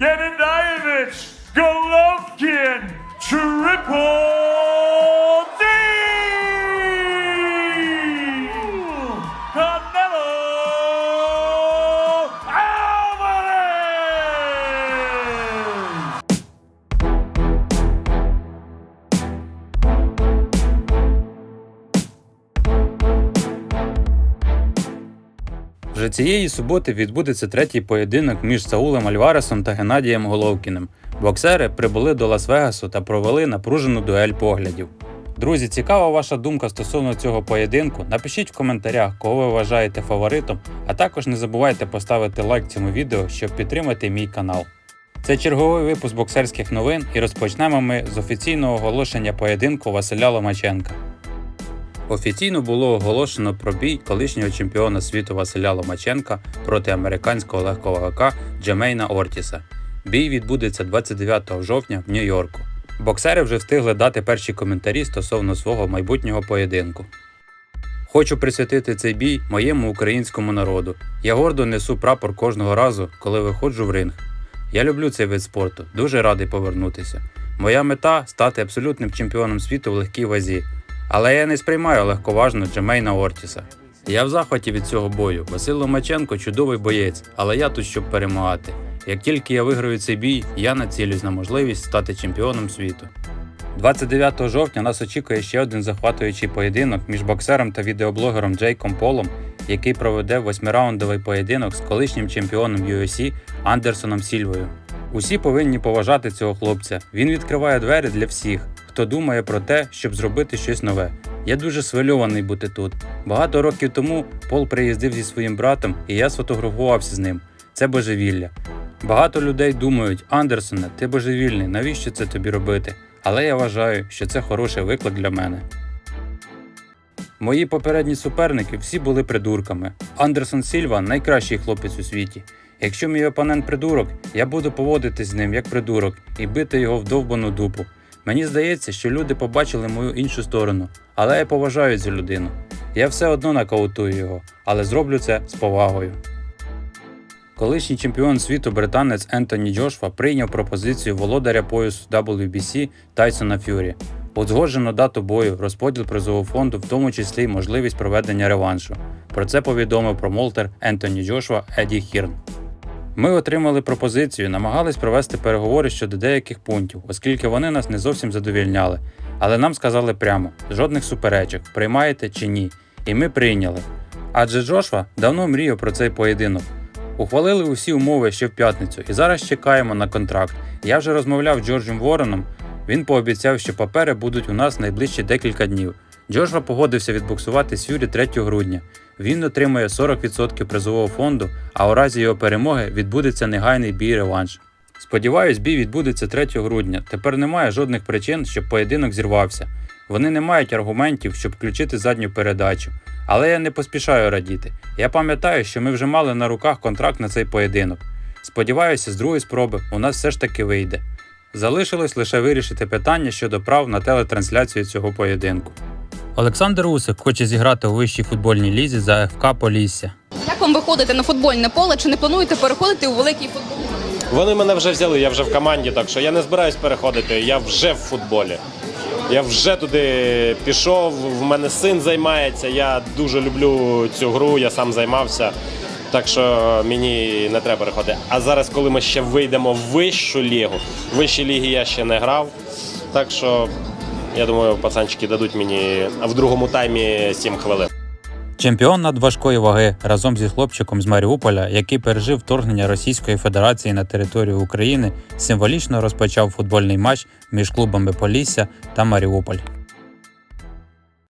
Yaninaevich, Golovkin, triple. Вже цієї суботи відбудеться третій поєдинок між Саулем Альваресом та Геннадієм Головкіним. Боксери прибули до Лас-Вегасу та провели напружену дуель поглядів. Друзі, цікава ваша думка стосовно цього поєдинку. Напишіть в коментарях, кого ви вважаєте фаворитом, а також не забувайте поставити лайк цьому відео, щоб підтримати мій канал. Це черговий випуск боксерських новин і розпочнемо ми з офіційного оголошення поєдинку Василя Ломаченка. Офіційно було оголошено про бій колишнього чемпіона світу Василя Ломаченка проти американського легковика Джемейна Ортіса. Бій відбудеться 29 жовтня в Нью-Йорку. Боксери вже встигли дати перші коментарі стосовно свого майбутнього поєдинку. Хочу присвятити цей бій моєму українському народу. Я гордо несу прапор кожного разу, коли виходжу в ринг. Я люблю цей вид спорту, дуже радий повернутися. Моя мета стати абсолютним чемпіоном світу в легкій вазі. Але я не сприймаю легковажно Джемейна Ортіса. Я в захваті від цього бою. Василь Ломаченко чудовий боєць, але я тут щоб перемагати. Як тільки я виграю цей бій, я націлюсь на можливість стати чемпіоном світу. 29 жовтня нас очікує ще один захватуючий поєдинок між боксером та відеоблогером Джейком Полом, який проведе восьмираундовий поєдинок з колишнім чемпіоном UFC Андерсоном Сільвою. Усі повинні поважати цього хлопця. Він відкриває двері для всіх, хто думає про те, щоб зробити щось нове. Я дуже свильований бути тут. Багато років тому Пол приїздив зі своїм братом, і я сфотографувався з ним. Це божевілля. Багато людей думають, Андерсоне, ти божевільний, навіщо це тобі робити? Але я вважаю, що це хороший виклик для мене. Мої попередні суперники всі були придурками. Андерсон Сільва найкращий хлопець у світі. Якщо мій опонент придурок, я буду поводитись з ним як придурок і бити його в довбану дупу. Мені здається, що люди побачили мою іншу сторону, але я поважаю цю людину. Я все одно нокаутую його, але зроблю це з повагою. Колишній чемпіон світу британець Ентоні Джошва прийняв пропозицію володаря поясу WBC Тайсона Фюрі. Узгоджено дату бою, розподіл призового фонду, в тому числі й можливість проведення реваншу. Про це повідомив промоутер Ентоні Джошва Еді Хірн. Ми отримали пропозицію, намагались провести переговори щодо деяких пунктів, оскільки вони нас не зовсім задовільняли. Але нам сказали прямо: жодних суперечок, приймаєте чи ні. І ми прийняли. Адже Джошва давно мріяв про цей поєдинок. Ухвалили усі умови ще в п'ятницю і зараз чекаємо на контракт. Я вже розмовляв з Джорджем Вороном. Він пообіцяв, що папери будуть у нас найближчі декілька днів. Джошва погодився відбуксувати з Фюрі 3 грудня. Він отримує 40% призового фонду, а у разі його перемоги відбудеться негайний бій реванш. Сподіваюсь, бій відбудеться 3 грудня. Тепер немає жодних причин, щоб поєдинок зірвався. Вони не мають аргументів, щоб включити задню передачу. Але я не поспішаю радіти. Я пам'ятаю, що ми вже мали на руках контракт на цей поєдинок. Сподіваюся, з другої спроби у нас все ж таки вийде. Залишилось лише вирішити питання щодо прав на телетрансляцію цього поєдинку. Олександр Усик хоче зіграти у вищій футбольній лізі за ФК Полісся. Як вам виходити на футбольне поле? Чи не плануєте переходити у великий футбол? Вони мене вже взяли, я вже в команді, так що я не збираюсь переходити. Я вже в футболі. Я вже туди пішов. В мене син займається. Я дуже люблю цю гру, я сам займався. Так що мені не треба переходити. А зараз, коли ми ще вийдемо в вищу лігу, в вищій лігі я ще не грав. Так що я думаю, пацанчики дадуть мені в другому таймі 7 хвилин. Чемпіон надважкої ваги разом зі хлопчиком з Маріуполя, який пережив вторгнення Російської Федерації на територію України, символічно розпочав футбольний матч між клубами Полісся та Маріуполь.